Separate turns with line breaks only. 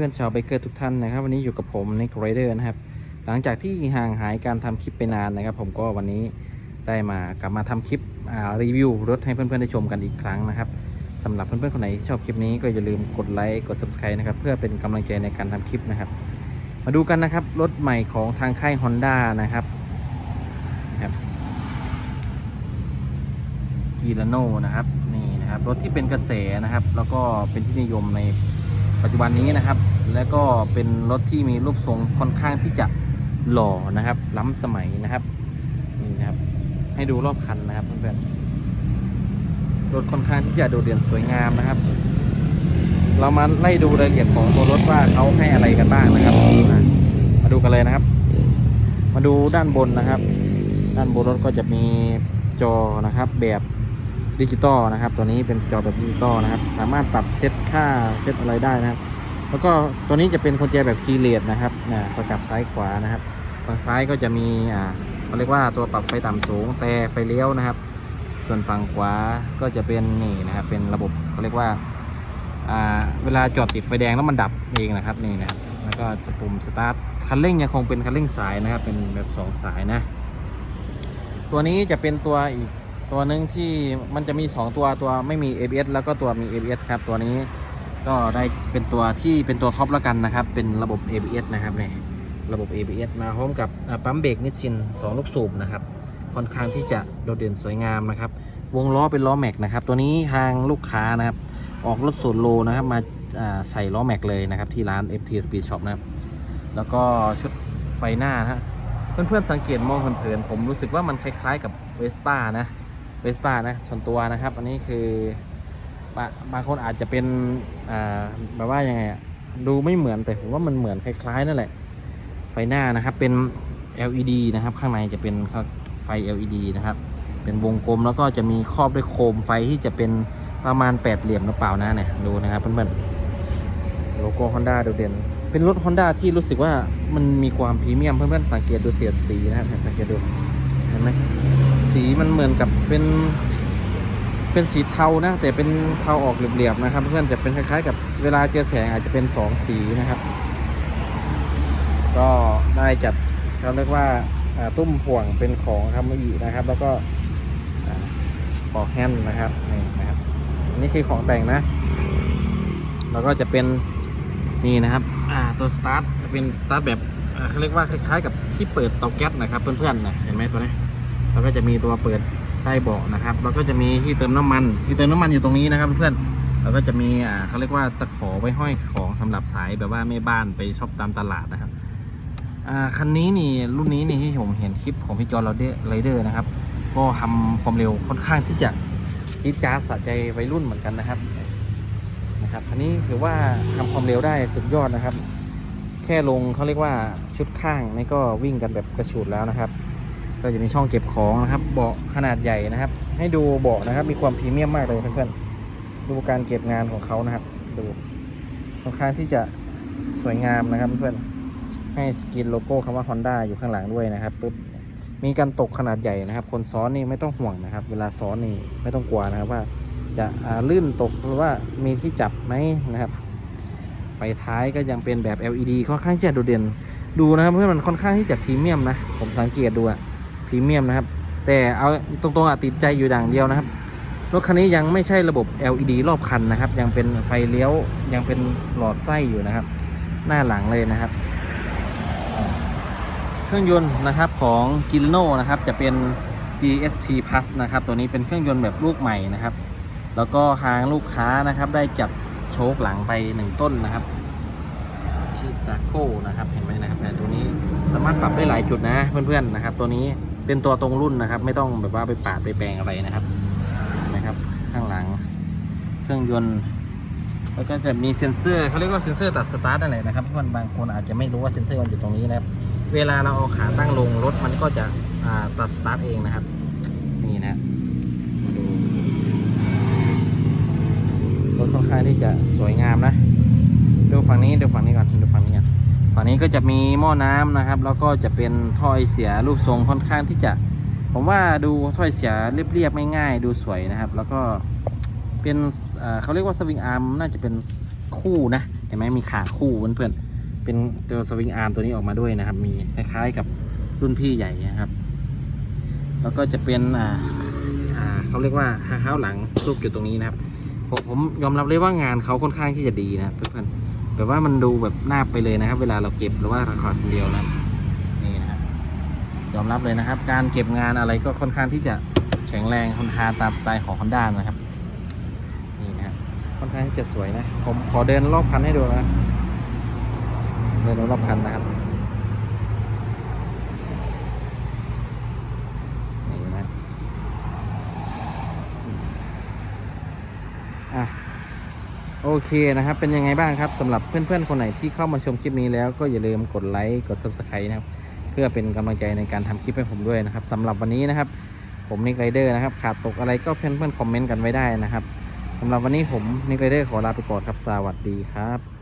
เพื่อนๆชาวไบเกอร์ทุกท่านนะครับ วันนี้อยู่กับผมในิกไรเดอร์นะครับ หลังจากที่ห่างหายการทำคลิปไปนานนะครับ ผมก็วันนี้ได้มากลับมาทำคลิปรีวิวรถให้เพื่อนๆได้ชมกันอีกครั้งนะครับสำหรับเพื่อนๆคนไหนที่ชอบคลิปนี้ก็อย่าลืมกดไลค์กด subscribe นะครับเพื่อเป็นกำลังใจในการทำคลิปนะครับ มาดูกันนะครับรถใหม่ของทางค่าย Honda นะครับนะครับกีลาโนนะครับนี่นะครับรถที่เป็นกระแสนะครับ แล้วก็เป็นที่นิยมใน ปัจจุบันนี้นะครับ แล้วก็เป็นรถที่มีรูปทรงค่อนข้างที่จะหล่อนะครับ ล้ำสมัยนะครับนี่นะครับ ให้ดูรอบคันนะครับเพื่อนๆรถค่อนข้างที่จะโดดเด่นสวยงามนะครับ เรามาไล่ดูรายละเอียดของตัวรถว่าเขาให้อะไรกันบ้างนะครับ มาดูกันเลยนะครับ มาดูด้านบนนะครับ ด้านบนรถก็จะมีจอนะครับแบบ ดิจิตอลนะครับตัวนี้เป็นจอแบบดิจิตอลนะครับสามารถปรับเซตค่าเซตอะไรได้นะครับ แล้วก็ตัวนี้จะเป็นกุญแจแบบคีย์เลสนะครับนะประกับซ้ายขวานะครับฝั่งซ้ายก็จะมีอ่าเขาเรียกว่าตัวปรับไฟต่ำสูงแต่ไฟเลี้ยวนะครับ ส่วนฝั่งขวาก็จะเป็นนี่นะครับเป็นระบบเขาเรียกว่าอ่าเวลาจอดติดไฟแดงแล้วมันดับเองนะครับนี่นะครับแล้วก็สปุ่มสตาร์ทคันเร่งยังคงเป็นคันเร่งสายนะครับเป็นแบบสองสายนะตัวนี้จะเป็นตัวอีก ตัวหนึ่งที่มันจะมี 2 ตัวตัวไม่มี ABS แล้วก็ตัวมี ABS ครับ ตัวนี้ก็ได้เป็นตัวที่เป็นตัวครอบแล้วกันนะครับ เป็นระบบ ABS นะครับเนี่ยระบบ ABS มาพร้อมกับปั๊มเบรกนิชชิน 2 ลูกสูบนะครับค่อนข้างที่จะโดดเด่นสวยงามนะครับ วงล้อเป็นล้อแม็กนะครับ ตัวนี้ทางลูกค้านะครับ ออกรถสูตรโลนะครับ มาใส่ล้อแม็กเลยนะครับ ที่ร้าน FT Speed Shop นะครับ แล้วก็ชุดไฟหน้านะฮะเพื่อนๆสังเกตมองเผินๆผมรู้สึกว่ามันคล้ายๆกับเวสป้านะ เวสป้านะส่วนตัวนะครับ อันนี้คือบาบางคนอาจจะเป็นแบบว่ายังไงอะดูไม่เหมือนแต่ผมว่ามันเหมือนคล้ายๆนั่นแหละ ไฟหน้านะครับเป็น LED นะครับ ข้างในจะเป็นไฟ LED นะครับ เป็นวงกลมแล้วก็จะมีครอบด้วยโคมไฟที่จะเป็นประมาณแปดเหลี่ยมหรือเปล่านะเนี่ยดูนะครับเพื่อนๆโลโก้ Honda โดดเด่น เป็นรถ Honda ที่รู้สึกว่ามันมีความพรีเมียมเพื่อนๆสังเกตดูเสียดสีนะครับสังเกตดู นไหมสีมันเหมือนกับเป็นเป็นสีเทานะ แต่เป็นเทาออกเหลี่ยมๆนะครับ เพื่อนจะเป็นคล้ายๆ กับเวลาเจอแสงอาจจะเป็นสองสีนะครับ ก็ได้จัดเขาเรียกว่าตุ้มห่วงเป็นของคำอีนะครับ แล้วก็ปอกแฮนด์นะครับนี่นะครับอันนี้คือของแต่งนะ แล้วก็จะเป็นนี่นะครับตัวสตาร์ทจะเป็นสตาร์ทแบบเขาเรียกว่าคล้ายๆ กับที่เปิดเตาแก๊สนะครับ เพื่อนๆนะเห็นไหมตัวนี้ แล้วก็จะมีตัวเปิดใต้เบาะนะครับ แล้วก็จะมีที่เติมน้ำมันที่เติมน้ำมันอยู่ตรงนี้นะครับเพื่อนแล้วก็จะมีอ่าเขาเรียกว่าตะขอไว้ห้อยของสำหรับสายแบบว่าแม่บ้านไปช็อปตามตลาดนะครับอ่าคันนี้นี่รุ่นนี้นี่ที่ผมเห็นคลิปของพี่จอร์ไรเดอร์ไรเดอร์นะครับ ก็ทำความเร็วค่อนข้างที่จะจี๊ดจ๊าดสะใจวัยรุ่นเหมือนกันนะครับนะครับอันนี้ถือว่าทำความเร็วได้สุดยอดนะครับ แค่ลงเขาเรียกว่าชุดข้างนี่ก็วิ่งกันแบบกระฉูดแล้วนะครับ ก็จะมีช่องเก็บของนะครับ เบาะขนาดใหญ่นะครับ ให้ดูเบาะนะครับ มีความพรีเมียมมากเลยเพื่อนๆ ดูการเก็บงานของเขานะครับ ดูค่อนข้างที่จะสวยงามนะครับเพื่อนๆ ให้สกรีนโลโก้คำว่า Honda อยู่ข้างหลังด้วยนะครับปึ๊บ มีการตกขนาดใหญ่นะครับ คนซ้อนนี่ไม่ต้องห่วงนะครับ เวลาซ้อนนี่ไม่ต้องกลัวนะครับว่าจะาลื่นตกหรือว่ามีที่จับไหมนะครับไฟท้ายก็ยังเป็นแบบ LED ค่อนข้างที่จะโดดเด่น ดูนะครับเพื่อนมันค่อนข้างที่จะพรีเมียมนะ ผมสังเกตดูอะ พรีเมียมนะครับ แต่เอาตรงๆอะติดใจอยู่อย่างเดียวนะครับ รถคันนี้ยังไม่ใช่ระบบ LED รอบคันนะครับ ยังเป็นไฟเลี้ยวยังเป็นหลอดไส้อยู่นะครับ หน้าหลังเลยนะครับ เครื่องยนต์นะครับของกิลโนนะครับจะเป็น GSP Plus นะครับ ตัวนี้เป็นเครื่องยนต์แบบลูกใหม่นะครับ แล้วก็ทางลูกค้านะครับ ได้จับโชคหลังไปหนึ่งต้นนะครับชื่ตาโก้นะครับ เห็นไหมนะครับแต่ตัวนี้สามารถปรับได้หลายจุดนะเพื่อนๆนะครับ ตัวนี้ เป็นตัวตรงรุ่นนะครับ ไม่ต้องแบบว่าไปปาดไปแปลงอะไรนะครับเห็นไหมครับ ข้างหลัง เครื่องยนต์แล้วก็จะมีเซ็นเซอร์เขาเรียกว่าเซ็นเซอร์ตัดสตาร์ทนั่นแหละนะครับเพื่อนบางคนอาจจะไม่รู้ว่าเซ็นเซอร์มันอยู่ตรงนี้นะครับ เวลาเราเอาขาตั้งลงรถมันก็จะตัดสตาร์ทเองนะครับ นี่นะรถค่อนข้างที่จะสวยงามนะดูฝั่งนี้ดูฝั่งนี้ก่อนดูฝั่งนี้ก่อน ฝั่งนี้ก็จะมีหม้อน้ำนะครับ แล้วก็จะเป็นถ้อยเสียรูปทรงค่อนข้างที่จะ ผมว่าดูถ้อยเสียเรียบๆง่ายๆดูสวยนะครับ แล้วก็เป็นเขาเรียกว่าสวิงอาร์มน่าจะเป็นคู่นะเห็นไหมมีขาคู่เพื่อนๆเป็นตัวสวิงอาร์มตัวนี้ออกมาด้วยนะครับ มีคล้ายๆกับรุ่นพี่ใหญ่นะครับ แล้วก็จะเป็นอ่าเขาเรียกว่าหางเท้าหลังลูกอยู่ตรงนี้นะครับผมผมยอมรับเลยว่างานเขาค่อนข้างที่จะดีนะเพื่อนๆ แบบว่ามันดูแบบหน้าบไปเลยนะครับ เวลาเราเก็บหรือว่าเราขอดคนเดียวนะนี่นะครับยอมรับเลยนะครับ การเก็บงานอะไรก็ค่อนข้างที่จะแข็งแรงทนทานตามสไตล์ของฮอนด้านะครับนี่นะครับค่อนข้างที่จะสวยนะ ผมขอเดินรอบคันให้ดูนะเดินรอบคันนะครับนี่นะอะ โอเคนะครับ เป็นยังไงบ้างครับสำหรับเพื่อนๆ คนไหนที่เข้ามาชมคลิปนี้แล้วก็อย่าลืมกดไลค์กด Subscribe นะครับ เพื่อเป็นกำลังใจในการทำคลิปให้ผมด้วยนะครับสำหรับวันนี้นะครับ ผมนิกไรเดอร์นะครับ ขาดตกอะไรก็เพื่อนๆคอมเมนต์กันไว้ได้นะครับสำหรับวันนี้ผมนิกไรเดอร์ขอลาไปก่อนครับสวัสดีครับ